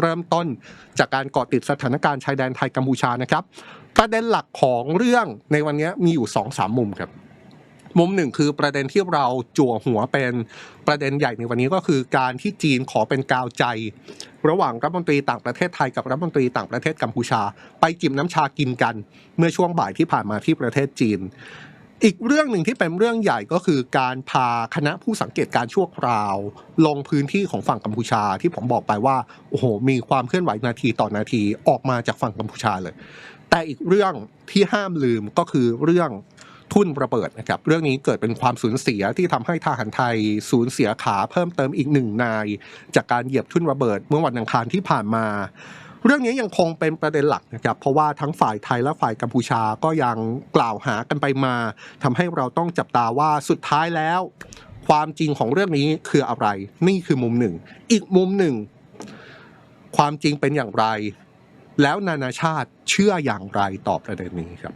เริ่มต้นจากการเกาะติดสถานการณ์ชายแดนไทยกัมพูชานะครับ ประเด็นหลักของเรื่องในวันนี้มีอยู่2อสามมุมครับ มุมหนึ่งคือประเด็นที่เราจั่วหัวเป็นประเด็นใหญ่ในวันนี้ก็คือการที่จีนขอเป็นกาวใจ ระหว่างรัฐมนตรีต่างประเทศไทยกับรัฐมนตรีต่างประเทศกัมพูชา ไปจิบน้ำชากินกัน เมื่อช่วงบ่ายที่ผ่านมาที่ประเทศจีน อีกเรื่องหนึ่งที่เป็นเรื่องใหญ่ก็คือการพาคณะผู้สังเกตการชั่วคราว ลงพื้นที่ของฝั่งกัมพูชาที่ผมบอกไปว่าโอ้โหมีความเคลื่อนไหวนาทีต่อนาทีออกมาจากฝั่งกัมพูชาเลย แต่อีกเรื่องที่ห้ามลืมก็คือเรื่องทุ่นระเบิดนะครับเรื่องนี้เกิดเป็นความสูญเสียที่ทำให้ทหารไทยสูญเสียขาเพิ่มเติมอีกหนึ่งนาย จากการเหยียบทุ่นระเบิดเมื่อวันอังคารที่ผ่านมา เรื่องนี้ยังคงเป็นประเด็นหลักนะครับเพราะว่าทั้งฝ่ายไทยและฝ่ายกัมพูชาก็ยังกล่าวหากันไปมาทำให้เราต้องจับตาว่าสุดท้ายแล้ว ความจริงของเรื่องนี้คืออะไร นี่คือมุมหนึ่ง อีกมุมหนึ่ง ความจริงเป็นอย่างไร แล้วนานาชาติเชื่ออย่างไรต่อประเด็นนี้ครับ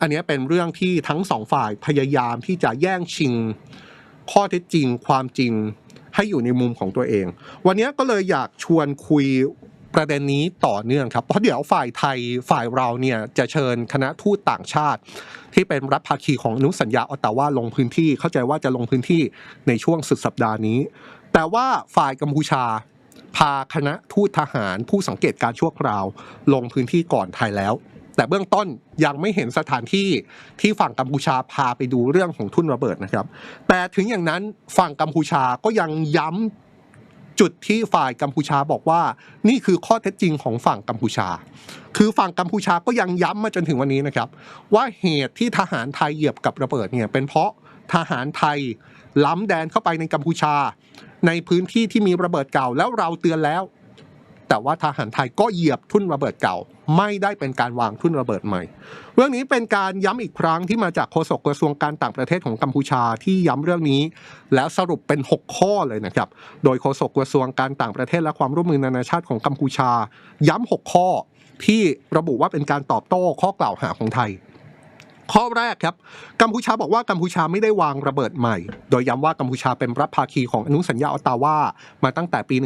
อันนี้เป็นเรื่องที่ทั้งสองฝ่ายพยายามที่จะแย่งชิง ข้อเท็จจริง ความจริงให้อยู่ในมุมของตัวเอง วันนี้ก็เลยอยากชวนคุย ประเด็นนี้ต่อเนื่องครับ เพราะเดี๋ยวฝ่ายไทยฝ่ายเราเนี่ยจะเชิญคณะทูตต่างชาติ ที่เป็นรัฐภาคีของอนุสัญญาออตตาวาลงพื้นที่เข้าใจว่าจะลงพื้นที่ในช่วงสุดสัปดาห์นี้ แต่ว่าฝ่ายกัมพูชา พาคณะทูตทหารผู้สังเกตการณ์ชั่วคราว ลงพื้นที่ก่อนไทยแล้ว แต่เบื้องต้นยังไม่เห็นสถานที่ที่ฝั่งกัมพูชาพาไปดูเรื่องของทุ่นระเบิดนะครับ แต่ถึงอย่างนั้นฝั่งกัมพูชาก็ยังย้ำ จุดที่ฝ่ายกัมพูชาบอกว่า นี่คือข้อเท็จจริงของฝั่งกัมพูชา คือฝั่งกัมพูชาก็ยังย้ำมาจนถึงวันนี้นะครับ ว่าเหตุที่ทหารไทยเหยียบกับระเบิดเนี่ยเป็นเพราะทหารไทยล้ำแดนเข้าไปในกัมพูชา ในพื้นที่ที่มีระเบิดเก่าแล้วเราเตือนแล้ว แต่ว่าทหารไทยก็เหยียบทุ่นระเบิดเก่า ไม่ได้เป็นการวางทุ่นระเบิดใหม่ เรื่องนี้เป็นการย้ำอีกครั้งที่มาจากโฆษกกระทรวงการต่างประเทศของกัมพูชาที่ย้ำเรื่องนี้ แล้วสรุปเป็น 6 ข้อเลยนะครับ โดยโฆษกกระทรวงการต่างประเทศและความร่วมมือนานาชาติของกัมพูชา ย้ำ6ข้อที่ระบุว่าเป็นการตอบโต้ข้อกล่าวหาของไทย ข้อแรกครับกัมพูชาบอกว่ากัมพูชาไม่ได้วางระเบิดใหม่ โดยย้ำว่ากัมพูชาเป็นรัฐภาคีของอนุสัญญาออตตาวามาตั้งแต่ปี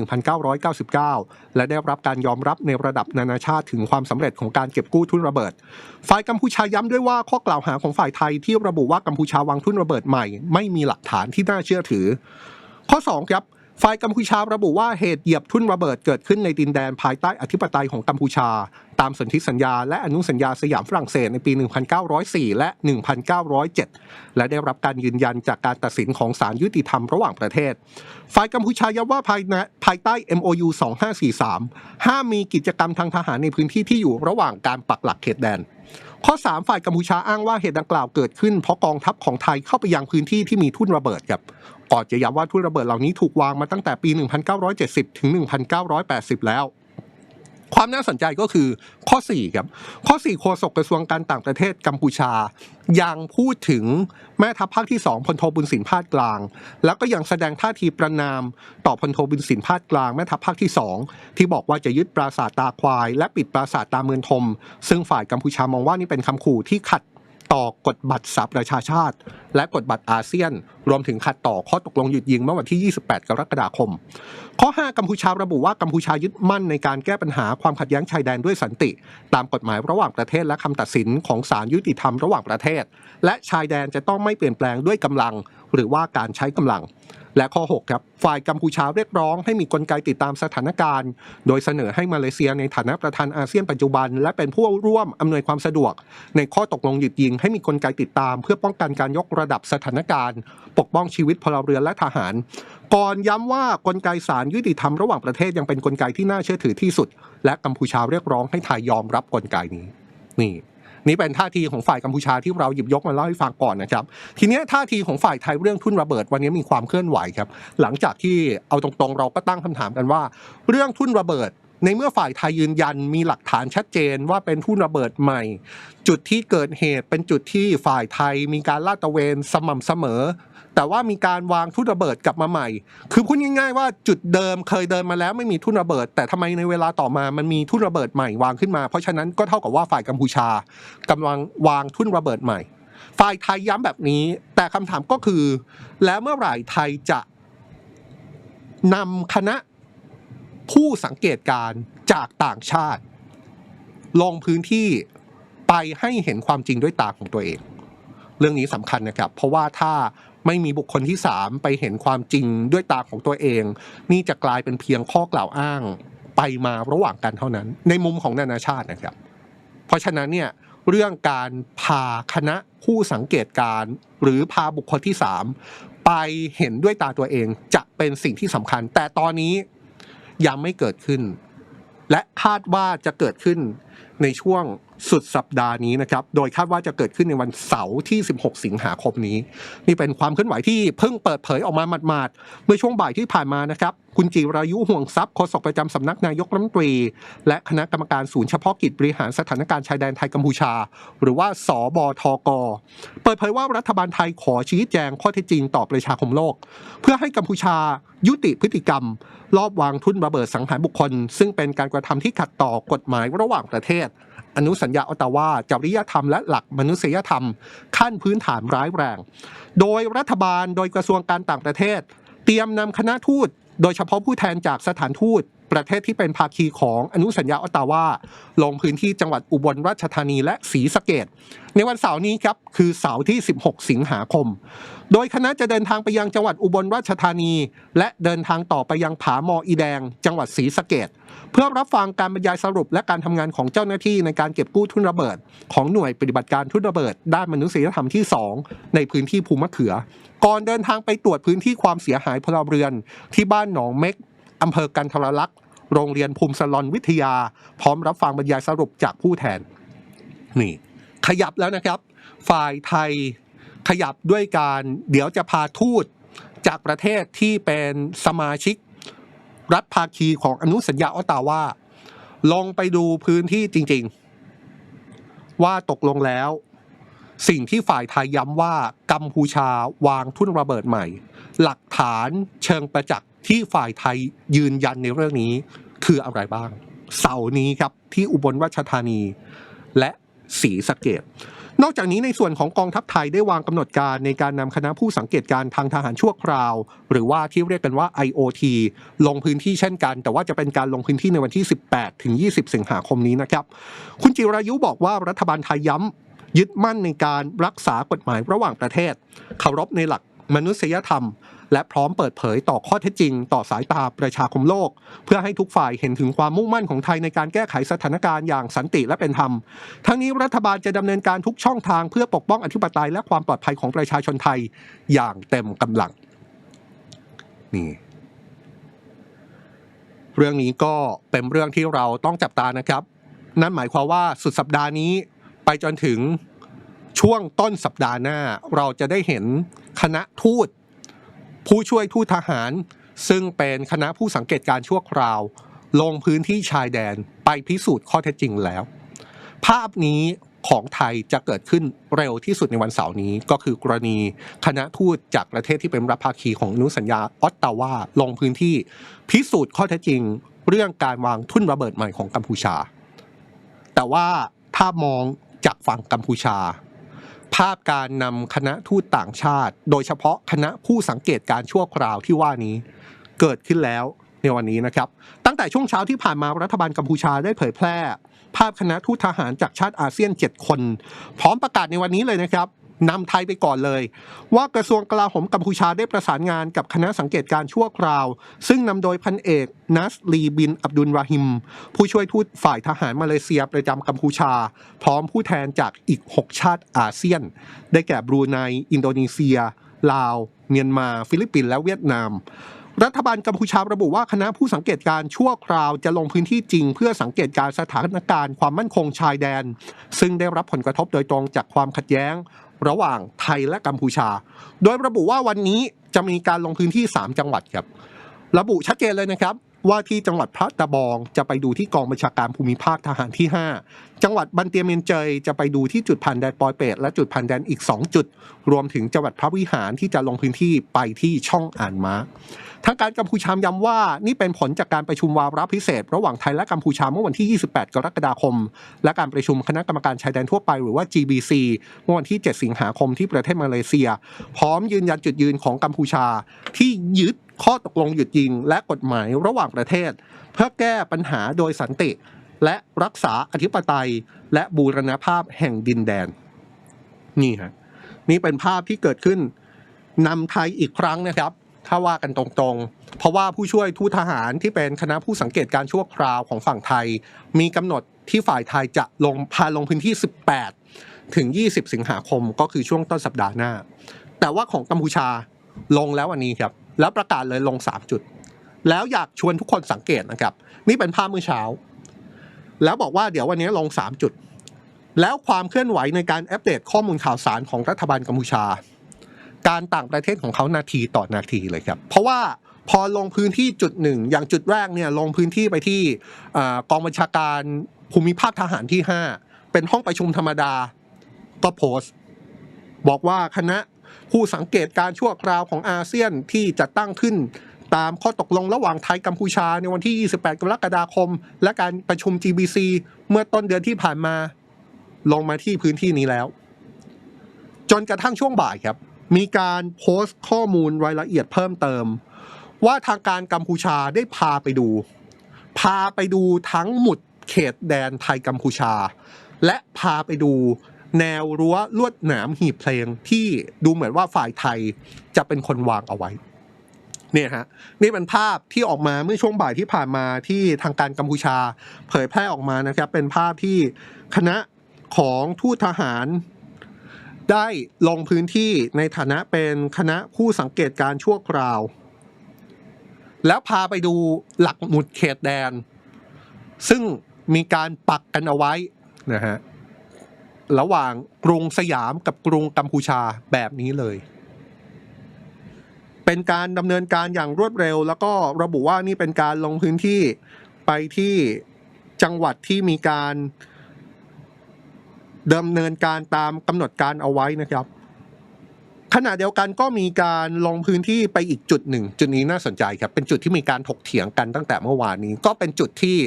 1999 และได้รับการยอมรับในระดับนานาชาติถึงความสำเร็จของการเก็บกู้ทุนระเบิด ฝ่ายกัมพูชาย้ำด้วยว่าข้อกล่าวหาของฝ่ายไทยที่ระบุว่ากัมพูชาวางทุนระเบิดใหม่ ไม่มีหลักฐานที่น่าเชื่อถือ ข้อ2ครับ ฝ่ายกัมพูชาระบุว่าเหตุเหยียบทุ่นระเบิดเกิดขึ้นในดินแดนภายใต้อธิปไตยของกัมพูชา ตามสนธิสัญญาและอนุสัญญาสยามฝรั่งเศสในปี 1904 และ 1907 และได้รับการยืนยันจากการตัดสินของศาลยุติธรรมระหว่างประเทศ ฝ่ายกัมพูชาย้ำว่าภายในภายใต้ MOU 2543 ห้ามมีกิจกรรมทางทหารในพื้นที่ที่อยู่ระหว่างการปักหลักเขตแดน ข้อ 3 ฝ่ายกัมพูชาอ้างว่าเหตุดังกล่าวเกิดขึ้นเพราะกองทัพของไทยเข้าไปยังพื้นที่ที่มีทุ่นระเบิดครับก่อนจะย้ำว่าทุ่นระเบิดเหล่านี้ถูกวางมาตั้งแต่ปี 1970 ถึง 1980 แล้ว ความน่าสนใจก็คือข้อ4ครับข้อ4โฆษกกระทรวงการต่างประเทศกัมพูชา ยังพูดถึงแม่ทัพภาคที่2พลโทบุญสินพาดกลาง แล้วก็ยังแสดงท่าทีประนามต่อพลโทบุญสินพาดกลางแม่ทัพภาคที่ 2 ที่บอกว่าจะยึดปราสาทตาควาย และปิดปราสาทตาเมืองทม ซึ่งฝ่ายกัมพูชามองว่านี่เป็นคำขู่ที่ขัด ต่อกฎบัตรสหประชาชาติ และกฎบัตรอาเซียน รวมถึงขัดต่อข้อตกลงหยุดยิงเมื่อวันที่ 28 กรกฎาคม ข้อ 5 กัมพูชาระบุว่ากัมพูชายึดมั่นในการแก้ปัญหาความขัดแย้งชายแดนด้วยสันติ ตามกฎหมายระหว่างประเทศและคำตัดสินของศาลยุติธรรมระหว่างประเทศ และชายแดนจะต้องไม่เปลี่ยนแปลงด้วยกำลัง หรือว่าการใช้กำลัง และข้อ 6 ครับ ฝ่ายกัมพูชาเรียกร้องให้มีกลไกติดตามสถานการณ์ โดยเสนอให้มาเลเซียในฐานะประธานอาเซียนปัจจุบัน และเป็นผู้ร่วมอำนวยความสะดวก ในข้อตกลงหยุดยิงให้มีกลไกติดตาม เพื่อป้องกันการยกระดับสถานการณ์ ปกป้องชีวิตพลเรือนและทหาร ก่อนย้ำว่ากลไกศาลยุติธรรมระหว่างประเทศยังเป็นกลไกที่น่าเชื่อถือที่สุด และกัมพูชาเรียกร้องให้ไทยยอมรับกลไกนี้ นี่ นี่เป็นท่าทีของฝ่ายกัมพูชาที่เราหยิบยกมาเล่าให้ฟังก่อนนะครับทีนี้ท่าทีของฝ่ายไทยเรื่องทุนระเบิดวันนี้มีความเคลื่อนไหวครับหลังจากที่เอาตรงๆ เราก็ตั้งคำถามกันว่า เรื่องทุนระเบิดในเมื่อฝ่ายไทยยืนยันมีหลักฐานชัดเจนว่าเป็นทุ่นระเบิดใหม่ จุดที่เกิดเหตุเป็นจุดที่ฝ่ายไทยมีการลาดตระเวนสม่ำเสมอ แต่ว่ามีการวางทุ่นระเบิดกลับมาใหม่ คือพูดง่ายๆว่าจุดเดิมเคยเดินมาแล้วไม่มีทุ่นระเบิด แต่ทำไมในเวลาต่อมามันมีทุ่นระเบิดใหม่วางขึ้นมา เพราะฉะนั้นก็เท่ากับว่าฝ่ายกัมพูชากำลังวางทุ่นระเบิดใหม่ ฝ่ายไทยย้ำแบบนี้ แต่คำถามก็คือ แล้วเมื่อไหร่ไทยจะนำคณะผู้สังเกตการณ์จากต่างชาติ ลงพื้นที่ไปให้เห็นความจริงด้วยตาของตัวเอง เรื่องนี้สำคัญนะครับ เพราะว่าถ้า ไม่มีบุคคลที่สามไปเห็นความจริงด้วยตาของตัวเอง นี่จะกลายเป็นเพียงข้อกล่าวอ้างไปมาระหว่างกันเท่านั้น ในมุมของนานาชาตินะครับ เพราะฉะนั้นเนี่ยเรื่องการพาคณะผู้สังเกตการณ์หรือพาบุคคลที่สามไปเห็นด้วยตาตัวเองจะเป็นสิ่งที่สำคัญ แต่ตอนนี้ยังไม่เกิดขึ้น และคาดว่าจะเกิดขึ้นในช่วง สุดสัปดาห์นี้นะครับ โดยคาดว่าจะเกิดขึ้นในวันเสาร์ที่ 16 สิงหาคมนี้ นี่เป็นความเคลื่อนไหวที่เพิ่งเปิดเผยออกมาหมาดๆ เมื่อช่วงบ่ายที่ผ่านมานะครับ คุณจีรายุห่วงทรัพย์โฆษกประจำสำนักนายกรัฐมนตรี และคณะกรรมการศูนย์เฉพาะกิจบริหารสถานการณ์ชายแดนไทยกัมพูชา หรือว่าสบทก เปิดเผยว่ารัฐบาลไทยขอชี้แจงข้อเท็จจริงต่อประชาคมโลก เพื่อให้กัมพูชายุติพฤติกรรมลอบวางทุ่นระเบิดสังหารบุคคล ซึ่งเป็นการกระทำที่ขัดต่อกฎหมายระหว่างประเทศ อนุสัญญาออตตาวาจริยธรรมและหลักมนุษยธรรม ขั้นพื้นฐานร้ายแรง โดยรัฐบาลโดยกระทรวงการต่างประเทศ เตรียมนำคณะทูต โดยเฉพาะผู้แทนจากสถานทูตประเทศที่เป็นภาคีของอนุสัญญาออตตาวาลงพื้นที่จังหวัดอุบลราชธานีและศรีสะเกดในวันเสาร์นี้ครับคือเสาร์ที่ 16 สิงหาคม โดยคณะจะเดินทางไปยังจังหวัดอุบลราชธานี และเดินทางต่อไปยังผาหมออีแดง จังหวัดศรีสะเกดเพื่อรับฟังการบรรยายสรุปและการทำงานของเจ้าหน้าที่ในการเก็บกู้ทุนระเบิด ของหน่วยปฏิบัติการทุนระเบิด ด้านมนุษยธรรมที่ 2 ในพื้นที่ภูมะเขือ ก่อนเดินทางไปตรวจพื้นที่ความเสียหายพลเรือน ที่บ้านหนองเม็กอำเภอกันทรลักษณ์โรงเรียนภูมิสลอนวิทยา พร้อมรับฟังบรรยายสรุปจากผู้แทน นี่ ขยับแล้วนะครับ ฝ่ายไทยขยับด้วยการเดี๋ยวจะพาทูตจากประเทศที่เป็นสมาชิก รัฐภาคีของอนุสัญญาออตตาวาลงไปดูพื้นที่จริง ๆ ว่าตกลงแล้ว สิ่งที่ฝ่ายไทยย้ำว่ากัมพูชาวางทุ่นระเบิดใหม่ หลักฐานเชิงประจักษ์ที่ฝ่ายไทยยืนยันในเรื่องนี้คืออะไรบ้าง เสาร์นี้ครับที่อุบลราชธานีและศรีสะเกดนอกจากนี้ในส่วนของกองทัพไทยได้วางกำหนดการในการนำคณะผู้สังเกตการณ์ทางทหารชั่วคราว หรือว่าที่เรียกกันว่า IOT ลงพื้นที่เช่นกัน แต่ว่าจะเป็นการลงพื้นที่ในวันที่ 18 ถึง 20 สิงหาคมนี้นะครับ คุณจิรายุบอกว่ารัฐบาลไทยย้ำ ยึดมั่นในการรักษากฎหมายระหว่างประเทศเคารพในหลักมนุษยธรรม และพร้อมเปิดเผยต่อข้อเท็จจริง ต่อสายตาประชาคมโลก เพื่อให้ทุกฝ่ายเห็นถึงความมุ่งมั่นของไทยในการแก้ไขสถานการณ์อย่างสันติและเป็นธรรม ทั้งนี้รัฐบาลจะดำเนินการทุกช่องทางเพื่อปกป้องอธิปไตยและความปลอดภัยของประชาชนไทยอย่างเต็มกำลังนี่เรื่องนี้ก็เป็นเรื่องที่เราต้องจับตานะครับ นั่นหมายความว่าสุดสัปดาห์นี้ ไปจนถึงช่วงต้นสัปดาห์หน้า เราจะได้เห็นคณะทูต ผู้ช่วยทูตทหาร ซึ่งเป็นคณะผู้สังเกตการณ์ชั่วคราว ลงพื้นที่ชายแดนไปพิสูจน์ข้อเท็จจริงแล้ว ภาพนี้ของไทยจะเกิดขึ้นเร็วที่สุดในวันเสาร์นี้ ก็คือกรณีคณะทูตจากประเทศที่เป็นรัฐภาคีของอนุสัญญาออตตาวาลงพื้นที่พิสูจน์ข้อเท็จจริง เรื่องการวางทุ่นระเบิดใหม่ของกัมพูชา แต่ว่าถ้ามอง จากฝั่งกัมพูชา ภาพการนำคณะทูตต่างชาติ โดยเฉพาะคณะผู้สังเกตการชั่วคราวที่ว่านี้ เกิดขึ้นแล้วในวันนี้นะครับ ตั้งแต่ช่วงเช้าที่ผ่านมารัฐบาลกัมพูชาได้เผยแพร่ ภาพคณะทูตทหารจากชาติอาเซียน 7 คน พร้อมประกาศในวันนี้เลยนะครับ นำไทยไปก่อนเลย ว่ากระทรวงกลาโหมกัมพูชาได้ประสานงานกับคณะสังเกตการ์ชั่วคราว ซึ่งนำโดยพันเอกนัสลีบินอับดุลราฮิม ผู้ช่วยทูตฝ่ายทหารมาเลเซียประจำกัมพูชา พร้อมผู้แทนจากอีก 6 ชาติอาเซียน ได้แก่บรูไนอินโดนีเซีย ลาว เมียนมา ฟิลิปปินส์และเวียดนามรัฐบาลกัมพูชาระบุว่าคณะผู้สังเกตการ์ชั่วคราวจะลงพื้นที่จริง เพื่อสังเกตการ์สถานการณ์ความมั่นคงชายแดน ซึ่งได้รับผลกระทบโดยตรงจากความขัดแย้ง ระหว่างไทยและกัมพูชา โดยระบุว่าวันนี้จะมีการลงพื้นที่ 3 จังหวัดครับ ระบุชัดเจนเลยนะครับ ว่าที่จังหวัดพระตะบองจะไปดูที่กองบัญชาการภูมิภาคทหารที่ 5 จังหวัดบันเตียเมียนเจยจะไปดูที่จุดผ่านแดนปอยเปตและจุดผ่านแดนอีก 2 จุด รวมถึงจังหวัดพระวิหารที่จะลงพื้นที่ไปที่ช่องอ่านม้า ทางการกัมพูชาย้ำว่านี่เป็นผลจากการประชุมวาระพิเศษ ระหว่างไทยและกัมพูชาเมื่อวันที่ 28 กรกฎาคม และการประชุมคณะกรรมการชายแดนทั่วไปหรือว่า GBC เมื่อวันที่ 7 สิงหาคมที่ประเทศมาเลเซีย พร้อมยืนยันจุดยืนของกัมพูชาที่ยึดข้อตกลงหยุดยิง และกฎหมายระหว่างประเทศ เพื่อแก้ปัญหาโดยสันติ และรักษาอธิปไตย และบูรณภาพแห่งดินแดน นี่ฮะนี่เป็นภาพที่เกิดขึ้นนำไทยอีกครั้งนะครับ ถ้าว่ากันตรงๆ เพราะว่าผู้ช่วยทูตทหารที่เป็นคณะผู้สังเกตการชั่วคราวของฝั่งไทย มีกำหนดที่ฝ่ายไทยจะลงพาลงพื้นที่ 18 ถึง 20 สิงหาคมก็คือช่วงต้นสัปดาห์หน้า แต่ว่าของกัมพูชาลงแล้ววันนี้ครับ แล้วประกาศเลยลง 3 จุด แล้วอยากชวนทุกคนสังเกตนะครับ นี่เป็นภาพเมื่อเช้า แล้วบอกว่าเดี๋ยววันนี้ลง 3 จุด แล้วความเคลื่อนไหวในการอัปเดตข้อมูลข่าวสารของรัฐบาลกัมพูชา การต่างประเทศของเขานาทีต่อนาทีเลยครับ เพราะว่าพอลงพื้นที่จุดหนึ่งอย่างจุดแรกเนี่ยลงพื้นที่ไปที่กองบัญชาการภูมิภาคทหารที่ 5 เป็นห้องประชุมธรรมดาก็โพสต์ บอกว่าคณะผู้สังเกตการชั่วคราวของอาเซียนที่จะตั้งขึ้นตามข้อตกลงระหว่างไทยกัมพูชาในวันที่ 28 กรกฎาคม และการประชุม GBC เมื่อต้นเดือนที่ผ่านมาลงมาที่พื้นที่นี้แล้ว จนกระทั่งช่วงบ่ายครับ มีการโพสต์ข้อมูลรายละเอียดเพิ่มเติม ว่าทางการกัมพูชาได้พาไปดู พาไปดูทั้งหมุดเขตแดนไทยกัมพูชา และพาไปดูแนวรั้วลวดหนามหีบเพลงที่ดูเหมือนว่าฝ่ายไทยจะเป็นคนวางเอาไว้เนี่ยฮะนี่เป็นภาพที่ออกมาเมื่อช่วงบ่ายที่ผ่านมาที่ทางการกัมพูชา เผยแพร่ออกมานะครับเป็นภาพที่คณะของทูตทหาร ได้ลงพื้นที่ในฐานะเป็นคณะผู้สังเกตการชั่วคราว แล้วพาไปดูหลักหมุดเขตแดน ซึ่งมีการปักกันเอาไว้นะฮะระหว่างกรุงสยามกับกรุงกัมพูชาแบบนี้เลย เป็นการดำเนินการอย่างรวดเร็ว แล้วก็ระบุว่านี่เป็นการลงพื้นที่ไปที่จังหวัดที่มีการ ดำเนินการตามกำหนดการเอาไว้นะครับ ขณะเดียวกันก็มีการลงพื้นที่ไปอีกจุดหนึ่ง จุดนี้น่าสนใจครับ เป็นจุดที่มีการถกเถียงกันตั้งแต่เมื่อวานนี้ ก็เป็นจุดที่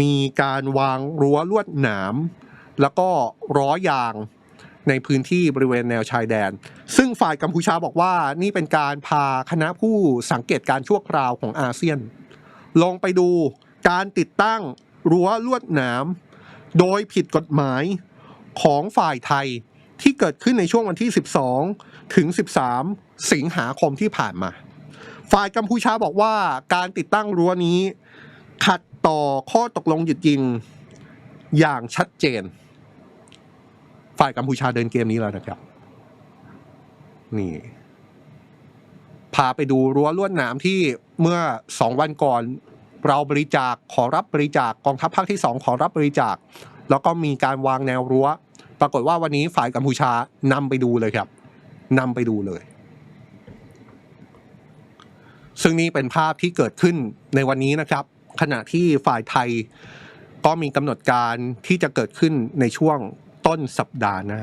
มีการวางรั้วลวดหนาม แล้วก็ร้อยางในพื้นที่บริเวณแนวชายแดน ซึ่งฝ่ายกัมพูชาบอกว่านี่เป็นการพาคณะผู้สังเกตการชั่วคราวของอาเซียน ลงไปดูการติดตั้งรั้วลวดหนามโดยผิดกฎหมาย ของฝ่ายไทยที่เกิดขึ้นในช่วงวันที่ 12 ถึง 13 สิงหาคมที่ผ่านมา ฝ่ายกัมพูชาบอกว่าการติดตั้งรั้วนี้ ขัดต่อข้อตกลงหยุดยิงอย่างชัดเจน ฝ่ายกัมพูชาเดินเกมนี้แล้วนะครับ นี่ พาไปดูรั้วลวดหนามที่เมื่อสองวันก่อน เราบริจาคขอรับบริจาคกองทัพภาคที่สองขอรับบริจาค แล้วก็มีการวางแนวรั้ว ปรากฏว่าวันนี้ฝ่ายกัมพูชานำไปดูเลยครับนำไปดูเลย ซึ่งนี่เป็นภาพที่เกิดขึ้นในวันนี้นะครับ ขณะที่ฝ่ายไทยก็มีกำหนดการที่จะเกิดขึ้นในช่วงต้นสัปดาห์หน้า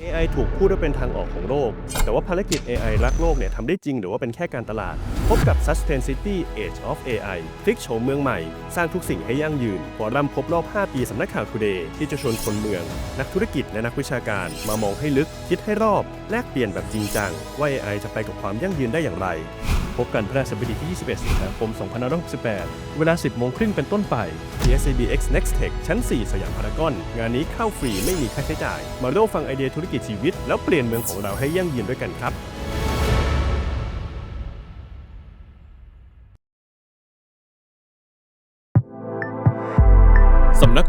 AI ถูกพูดว่าเป็นทางออกของโลก แต่ว่าภารกิจ AI รักโลกเนี่ยทำได้จริงหรือว่าเป็นแค่การตลาด พบกับ Sustain City Age of AI พลิกโฉมเมืองใหม่ สร้างทุกสิ่งให้ยั่งยืนฟอรัมครบรอบ 5 ปีสำนักข่าว Today ที่จะชวนคนเมือง นักธุรกิจและนักวิชาการมามองให้ลึก คิดให้รอบ แลกเปลี่ยนแบบจริงจัง ว่า AI จะไปกับความยั่งยืนได้อย่างไร พบกันพฤหัสบดีที่ 21 สิงหาคม 2568 เวลา 10 โมงครึ่งเป็นต้นไปที่ SABX Next Tech ชั้น 4 สยามพารากอน งานนี้เข้าฟรีไม่มีค่าใช้จ่าย มาร่วมฟังไอเดียธุรกิจชีวิต แล้วเปลี่ยนเมืองของเราให้ยั่งยืนด้วยกันครับ